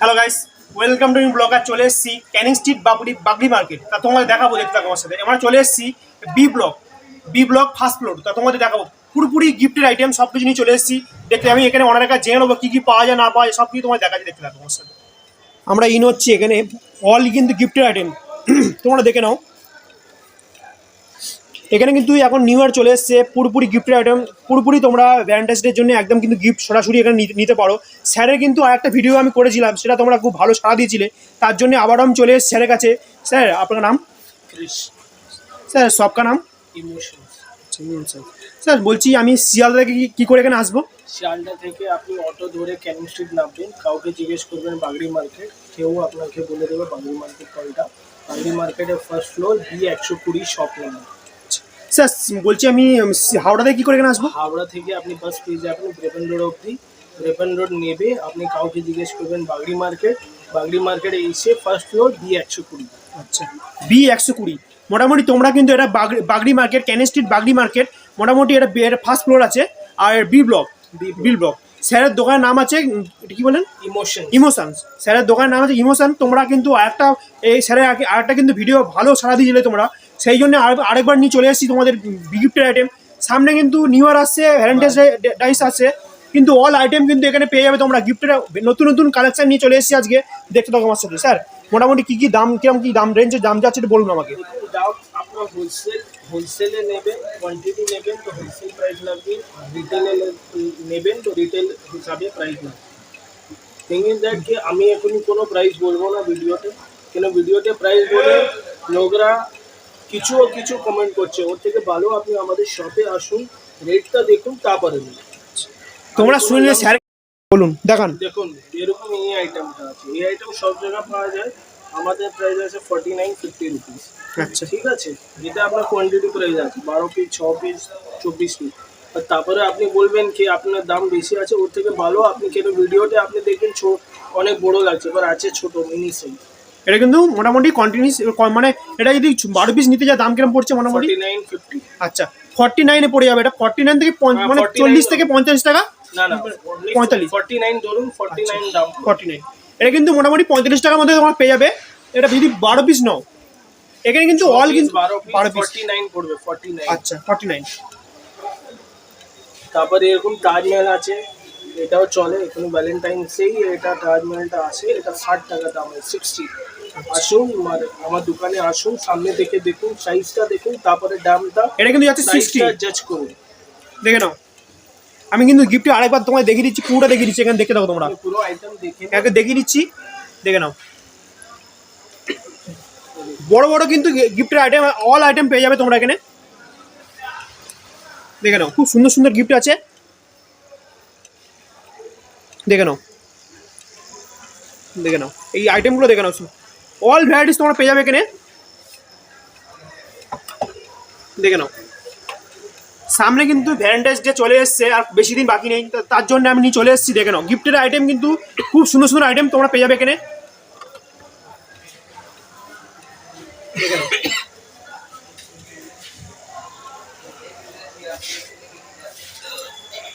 Hello guys welcome to blogger চলে এসেছি Canning street বাবুরি বাগড়ি মার্কেট তা তোমাদের দেখাবো দেখতে থাকো আমার সাথে। আমরা চলে এসেছি B block B block first floor তা তোমাদের দেখাবো। পুরোপুরি গিফটের আইটেম সব কিছু নিয়ে চলে এসেছি। দেখতে আমি এখানে অনেক কাছে জেনে নেব, কী কী পাওয়া যায়, না পাওয়া যায় সব কিছু তোমার যায় দেখতে থাকো আমার সাথে। আমরা ইন হচ্ছি এখানে অল কিন্তু গিফটের আইটেম তোমরা দেখে নাও। এখানে কিন্তু এখন নিউ ইয়ার চলে এসছে পুরোপুরি গিফটের আইটেম পুরোপুরি তোমরা ভ্যালেন্টাইন্স ডের জন্য একদম কিন্তু গিফট সরাসরি এখানে নিতে- পারো। স্যারের কিন্তু আরেকটা ভিডিও আমি করেছিলাম সেটা তোমরা খুব ভালো সাড়া দিয়েছিলে। তার জন্য আবারও আমি চলে এসেছি স্যারের কাছে। স্যার আপনার নাম? স্যার সবকা নাম? স্যার বলছি আমি শিয়ালদা থেকে কি- কি করে এখানে আসব? শিয়ালদা থেকে আপনি অটো ধরে ক্যানিং স্ট্রিট নামবেন। কাউকে জিজ্ঞেস করবেন বাগড়ি মার্কেট কেউ আপনাকে বলে দেবে বাগড়ি মার্কেট কোনটা বাগড়ি মার্কেটের ফার্স্ট ফ্লোর বি একশো কুড়ি শপ নাম্বার স্যার বলছি আমি হাওড়া থেকে কি করে এখানে আসব? হাওড়া থেকে আপনি বাস পেয়ে যাবেন ব্রেপেন রোড অবধি। ব্রেপেন রোড নেবে আপনি কাউকে জিজ্ঞেস করবেন বাগড়ি মার্কেট। বাগড়ি মার্কেটে এসে ফার্স্ট ফ্লোর বি একশো কুড়ি। আচ্ছা বি একশো কুড়ি। মোটামুটি তোমরা কিন্তু এটা Bagri Bagri market Canning street Bagri market মোটামুটি এটা এটা ফার্স্ট ফ্লোর আছে আর বি ব্লক বি ব্লক স্যারের দোকানের নাম আছে কি বলেন ইমোশন ইমোশনস স্যারের দোকানের নাম আছে ইমোশন তোমরা কিন্তু আরেকটা এই স্যারের আরেকটা কিন্তু ভিডিও ভালো সারা দিয়েছিলে তোমরা। সেই জন্য আর আরেকবার নিয়ে চলে এসেছি তোমাদের গিফটের আইটেম সামনে কিন্তু নিউ ইয়ার আসছে ভ্যালেন্টাইন্স ডাইস আসছে। কিন্তু অল আইটেম কিন্তু এখানে পেয়ে যাবে তোমরা গিফটের নতুন নতুন কালেকশন নিয়ে চলে এসেছি আজকে। দেখতে থাকো আমার সাথে। স্যার, মোটামুটি কী কী দাম, কিরম কী দাম রেঞ্জের দাম যাচ্ছে একটু বলুন আমাকে। আমি এখনই কোনো প্রাইস বলব না ভিডিওতে। কেন, ভিডিওতে প্রাইস বলে লোকরা কিছু ও কিছু কমেন্ট করছে। ওর থেকে ভালো আপনি আমাদের শপে আসুন রেটটা দেখুন তারপরে তোমরা শুনলে স্যার বলুন দেখান। দেখুন এরকম এই আইটেমটা আছে। এই আইটেম সব জায়গায় পাওয়া যায়। আমাদের প্রাইস আছে ফর্টি নাইন ফিফটি রুপিস আচ্ছা। ঠিক আছে? যেটা আপনার কোয়ান্টিটি প্রাইস আছে বারো পিস ছ পিস চব্বিশ পিস আর তারপরে আপনি বলবেন কি আপনার দাম বেশি আছে ওর থেকে ভালো আপনি কেন? ভিডিওতে আপনি দেখবেন অনেক বড় লাগছে এবার আছে ছোট মিনি সাইজ এটা কিন্তু মোটামুটি কন্টিনিউস মানে এটা যদি বারো পিস নিতে যায় দাম কিরম পড়ছে মোটামুটি? আচ্ছা ফর্টি নাইনে পড়ে যাবে। এটা ফর্টি নাইন থেকে হ্যাঁ, মানে চল্লিশ থেকে পঞ্চাশ টাকা? পঁয়তাল্লিশ। ফর্টি নাইন ধরুন ফর্টি নাইন দাম ফর্টি নাইন এটা কিন্তু মোটামুটি পঁয়তাল্লিশ টাকার মধ্যে তোমার পেয়ে যাবে। এটা যদি বারো পিস নাও এখানে কিন্তু অল কিন্তু বারো পিস পড়বে ফর্টি নাইন আচ্ছা ফর্টি নাইন তারপরে এরকম তাজমহল আছে এটাও চলে এখানে ভ্যালেন্টাইন্সেই এটা তাজমহলটা আসে এটা ষাট টাকা দাম সিক্সটি আসুন আমার- আমার দোকানে আসুন সামনে দেখে দেখুন সাইজটা দেখুন তারপরে দামটা এটা কিন্তু যাচ্ছে সিক্সটি জাজ করুন। দেখে নাও। আমি কিন্তু গিফটে আরেকবার তোমায় দেখিয়ে দিচ্ছি পুরোটা দেখিয়ে দিচ্ছি এখানে দেখে দেখো তোমরা। পুরো আইটেম দেখে একে দেখিয়ে দিচ্ছি দেখে নাও। বড় বড় কিন্তু গিফটের আইটেম অল আইটেম পেয়ে যাবে তোমরা এখানে। দেখে নাও খুব সুন্দর সুন্দর গিফট আছে। দেখে নাও। দেখে নাও এই আইটেমগুলো দেখে নাও। অল ভ্যারাইটিস তোমরা পেয়ে যাবে এখানে। দেখে নাও। সামনে কিন্তু ভ্যালেন্টাইন্স ডে চলে এসছে আর বেশি দিন বাকি নেই। তার জন্য আমি নিয়ে চলে এসেছি, দেখে নাও। গিফটের আইটেম কিন্তু খুব সুন্দর সুন্দর আইটেম তোমরা পেয়ে যাবে এখানে।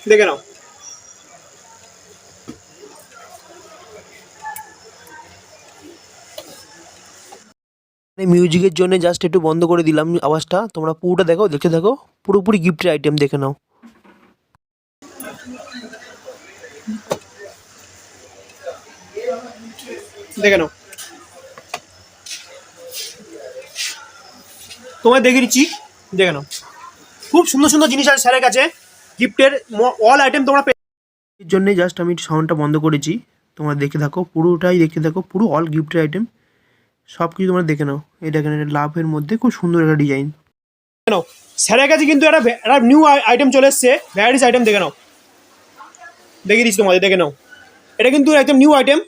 দেখে নাও। মিউজিকের জন্য জাস্ট একটু বন্ধ করে দিলাম আওয়াজটা। তোমরা পুরোটা দেখো, দেখতে থাকো। পুরোপুরি গিফটের আইটেম দেখে নাও। দেখে নাও। তোমায় দেখে দিচ্ছি। দেখে নাও। খুব সুন্দর সুন্দর জিনিস আছে স্যারের কাছে। গিফটের অল আইটেম তোমরা পেয়ে জন্য জাস্ট আমি সাউন্ডটা বন্ধ করেছি। তোমরা দেখে থাকো, পুরোটাই দেখে থাকো, পুরো অল গিফটের আইটেম সব কিছু তোমরা দেখে নাও। এটা এখানে লাভের মধ্যে খুব সুন্দর একটা ডিজাইন দেখে স্যারের কাছে কিন্তু একটা একটা নিউ আইটেম চলে এসছে। ভ্যারাইটিস আইটেম দেখে নাও। দেখিয়ে দিচ্ছি তোমাদের দেখে নাও। এটা কিন্তু একদম নিউ আইটেম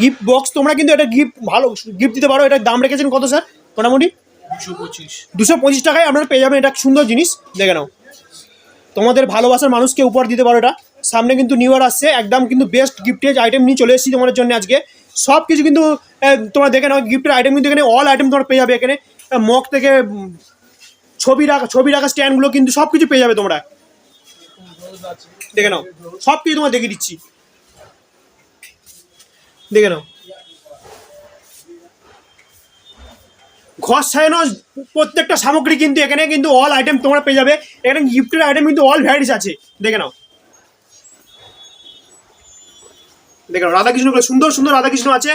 গিফট বক্স তোমরা কিন্তু এটা গিফট ভালো গিফট দিতে পারো। এটার দাম রেখেছেন কত স্যার? মোটামুটি? দুশো পঁচিশ। দুশো পঁচিশ টাকায় আপনারা পেয়ে যাবেন এটা। সুন্দর জিনিস। দেখে নাও। তোমাদের ভালোবাসার মানুষকে উপহার দিতে পারো এটা। সামনে কিন্তু নিউ ইয়ার আসছে। একদম কিন্তু বেস্ট গিফটেজ আইটেম নিয়ে চলে এসেছি তোমাদের জন্য আজকে। সব কিছু কিন্তু তোমরা দেখে নাও গিফটের আইটেম কিন্তু এখানে অল আইটেম তোমরা পেয়ে যাবে। এখানে মগ থেকে ছবি রাখা ছবি রাখা স্ট্যান্ডগুলো কিন্তু সব কিছু পেয়ে যাবে তোমরা। দেখে নাও সব কিছু তোমার দেখিয়ে দিচ্ছি। দেখে নাও। ঘর সাজানো প্রত্যেকটা সামগ্রী কিন্তু এখানে কিন্তু অল আইটেম তোমরা পেয়ে যাবে। এখানে গিফটের আইটেম কিন্তু অল ভ্যারাইটিস আছে। দেখে নাও। দেখে রাধাকৃষ্ণগুলো সুন্দর সুন্দর রাধাকৃষ্ণ আছে।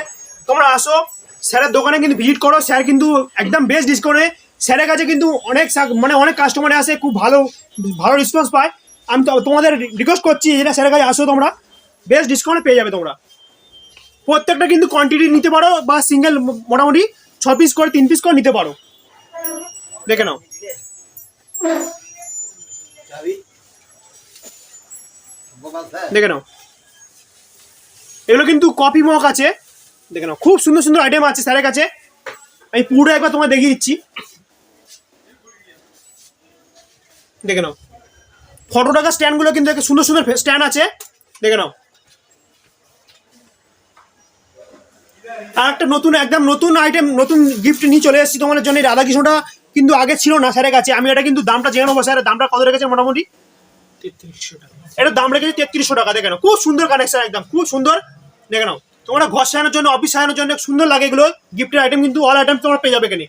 তোমরা আসো স্যারের দোকানে কিন্তু ভিজিট করো স্যার কিন্তু একদম বেস্ট ডিসকাউন্টে স্যারের কাছে কিন্তু অনেক মানে অনেক কাস্টমার আসে খুব ভালো ভালো রেসপন্স পায়। আমি তো তোমাদের রিকোয়েস্ট করছি যেটা স্যারের কাছে আসো তোমরা বেস্ট ডিসকাউন্টে পেয়ে যাবে তোমরা। প্রত্যেকটা কিন্তু কোয়ান্টিটি নিতে পারো বা সিঙ্গেল মোটামুটি ছ পিস করে তিন পিস করে নিতে পারো। দেখে নাও। দেখে নাও। এগুলো কিন্তু কপি মগ আছে। দেখে নাও, খুব সুন্দর সুন্দর আইটেম আছে স্যারের কাছে। আমি পুরো একবার তোমায় দেখিয়ে দিচ্ছি। দেখে নাও ফটো টাকা স্ট্যান্ডগুলো কিন্তু সুন্দর সুন্দর স্ট্যান্ড আছে। দেখে নাও। আর একটা নতুন, একদম নতুন আইটেম নতুন গিফট নিয়ে চলে এসেছি তোমাদের জন্য। রাধাকৃষ্ণটা কিন্তু আগে ছিল না স্যারের কাছে। আমি এটা কিন্তু দামটা জেনে নেব স্যার। দামটা কত রেখেছে মোটামুটি? এটার দাম রেখেছে তেত্রিশশো টাকা, দেখে নাও। খুব সুন্দর কানেকশন একদম, খুব সুন্দর। দেখে নাও, তোমরা ঘর সাজানোর জন্য অফিস সাজানোর জন্য সুন্দর লাগে এগুলো। গিফটের আইটেম কিন্তু অল আইটেম তোমরা পেয়ে যাবে এখানে।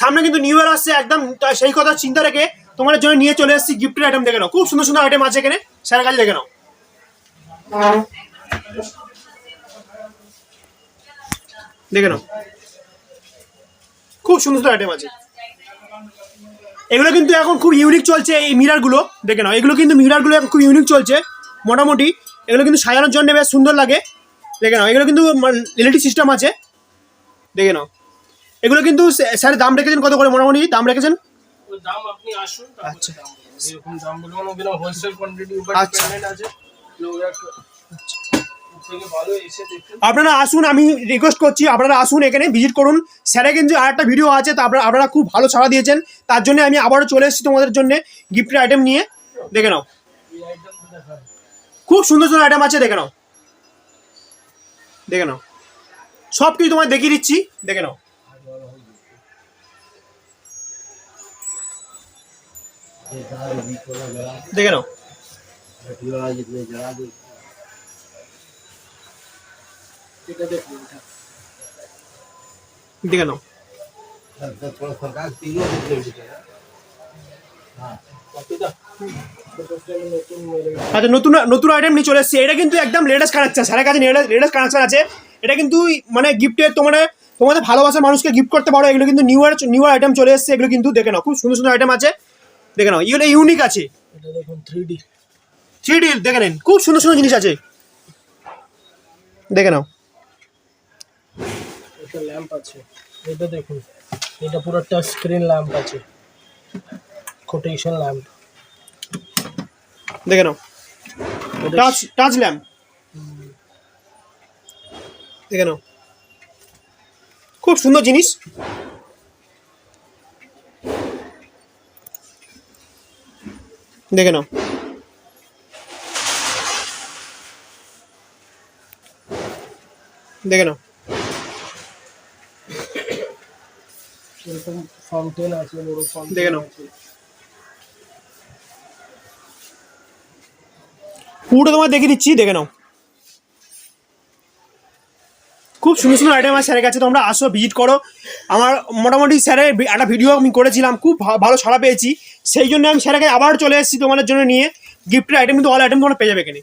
সামনে কিন্তু নিউ ইয়ার আসছে, একদম সেই কথা চিন্তা রেখে তোমাদের জন্য নিয়ে চলে এসেছি গিফটের আইটেম দেখে নাও। খুব সুন্দর সুন্দর আইটেম আছে এখানে স্যারের কাছে দেখে নাও। দেখে নাও। খুব সুন্দর সুন্দর আইটেম আছে। এগুলো কিন্তু এখন খুব ইউনিক চলছে এই মিরারগুলো দেখে নাও এগুলো কিন্তু মিরারগুলো এখন খুব ইউনিক চলছে মোটামুটি। এগুলো কিন্তু সাজানোর জন্য বেশ সুন্দর লাগে। দেখে নাও এগুলো কিন্তু এলইডি সিস্টেম আছে। দেখে নাও এগুলো কিন্তু স্যার- দাম রেখেছেন কত করে মোটামুটি? দাম রেখেছেন? দাম আপনি আসুন আচ্ছা। দাম বলব। যেরকম দাম বলব না হোলসেল কোয়ান্টিটি উপর আচ্ছা। আছে। আপনারা আসুন আমি রিকোয়েস্ট করছি আপনারা আসুন এখানে ভিজিট করুন। স্যারে কিন্তু আর একটা ভিডিও আছে তা আপনারা আপনারা খুব ভালো সাড়া দিয়েছেন। তার জন্য আমি আবারও চলে এসেছি তোমাদের জন্য গিফটের আইটেম নিয়ে। দেখে নাও। খুব সুন্দর সুন্দর আইটেম আছে দেখে নাও। দেখে নাও। সব কিছু তোমায় দেখিয়ে দিচ্ছি দেখে নাও। দেখে নাও। এটা দেখুন এটা। দেখে নাও। নতুন মেরে আচ্ছা নতুন নতুন আইটেম নিয়ে চলে এসেছি। এটা কিন্তু একদম লেটেস্ট কানেকশন স্যারের কাছে লেটেস্ট কানেকশন আছে। এটা কিন্তু মানে গিফটের তোমার তোমাদের ভালোবাসার মানুষকে গিফট করতে পারো। এগুলো কিন্তু নিউ নিউ আইটেম চলে এসেছে। এগুলো কিন্তু দেখে নাও। খুব সুন্দর সুন্দর আইটেম আছে। দেখে নাও। এগুলো ইউনিক আছে। এটা দেখুন থ্রি ডি থ্রি দেখে নেন। খুব সুন্দর সুন্দর জিনিস আছে। দেখে নাও। একটা ল্যাম্প আছে। এটা দেখুন এটা পুরো টাচ স্ক্রিন ল্যাম্প আছে কোটেশন ল্যাম্প দেখে নাও। টাচ টাচ ল্যাম্প দেখে নাও। খুব সুন্দর জিনিস। দেখে নাও। দেখে নাও। এরকম ফাউন্টেন আছে বড় ফাউন্টেন দেখে নাও। পুরো তোমার দেখিয়ে দিচ্ছি দেখে নাও। খুব সুন্দর সুন্দর আইটেম আছে স্যারের কাছে তোমরা আসো ভিজিট করো। আমার মোটামুটি স্যারের একটা ভিডিও আমি করেছিলাম খুব ভালো সাড়া পেয়েছি। সেই জন্য আমি স্যারের কাছে আবার চলে এসেছি তোমাদের জন্য নিয়ে। গিফটের আইটেম কিন্তু অল আইটেম তোমরা পেয়ে যাবে এখানে।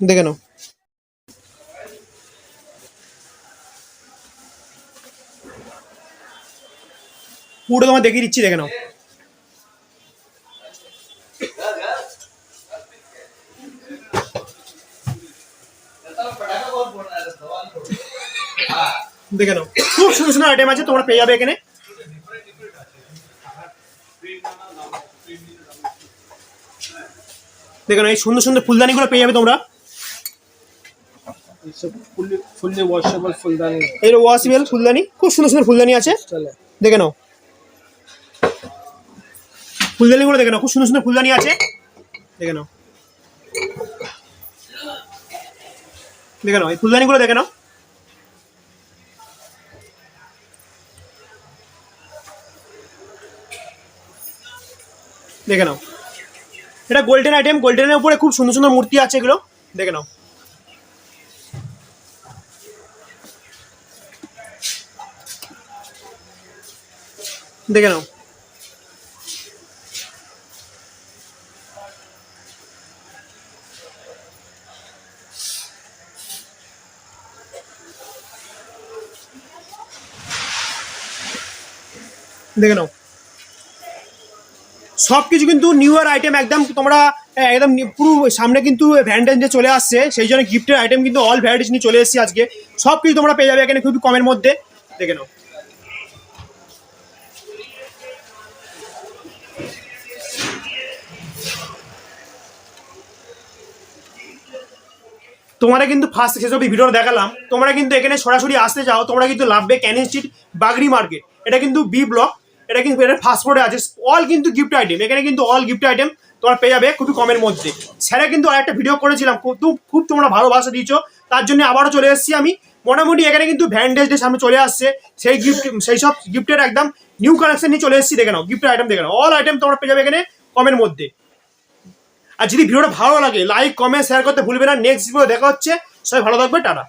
দেখে নাও। পুরো তোমার দেখিয়ে দিচ্ছি, দেখে নাও। দেখে নাও। খুব সুন্দর সুন্দর আইটেম আছে, তোমরা পেয়ে যাবে এখানে। দেখে নাও, এই সুন্দর সুন্দর ফুলদানিগুলো পেয়ে যাবে তোমরা। ফুললি ওয়াশেবল ফুলদানি। খুব সুন্দর সুন্দর ফুলদানি আছে। দেখে নাও। ফুলদানিগুলো দেখে নাও খুব সুন্দর সুন্দর ফুলদানি আছে। দেখে নাও। দেখে নাও এই ফুলদানিগুলো দেখে নাও। দেখে নাও। এটা গোল্ডেন আইটেম গোল্ডেনের উপরে খুব সুন্দর সুন্দর মূর্তি আছে এগুলো। দেখে নাও। দেখে নাও। দেখে নাও। সব কিছু কিন্তু নিউ ইয়ার আইটেম একদম তোমরা একদম পুরো সামনে কিন্তু ভ্যালেন্টাইন ডে চলে আসছে, সেই জন্য গিফটের আইটেম কিন্তু অল ভ্যারাইটিস নিয়ে চলে এসেছি আজকে। সব কিছু তোমরা পেয়ে যাবে এখানে খুবই কমের মধ্যে। দেখে নাও। তোমরা কিন্তু ফার্স্ট শেষ ভিডিও দেখালাম। তোমরা কিন্তু এখানে সরাসরি আসতে চাও, তোমরা কিন্তু লাভবে ক্যানিং স্ট্রিট বাগরি মার্কেট এটা কিন্তু বি ব্লক এটা কিন্তু এটা ফুডে আছে। অল কিন্তু গিফট আইটেম এখানে কিন্তু অল গিফট আইটেম তোমরা পেয়ে যাবে খুবই কমের মধ্যে। স্যারা কিন্তু আরেকটা ভিডিও করেছিলাম, খুব খুব তোমরা ভালোবাসা দিয়েছ, তার জন্য আবারও চলে এসেছি আমি। মোটামুটি এখানে কিন্তু ভ্যান্ডেজ ডে সামনে চলে আসছে। সেই গিফট সেই সব গিফটের একদম নিউ কালেকশন নিয়ে চলে এসেছি, দেখে নাও গিফটের আইটেম দেখে নাও। অল আইটেম তোমরা পেয়ে যাবে এখানে কমের মধ্যে। আর যদি ভিডিওটা ভালো লাগে লাইক কমেন্ট শেয়ার করতে ভুলবে না। নেক্সট ভিডিও দেখা হচ্ছে। সবাই ভালো থাকবে, টাটা।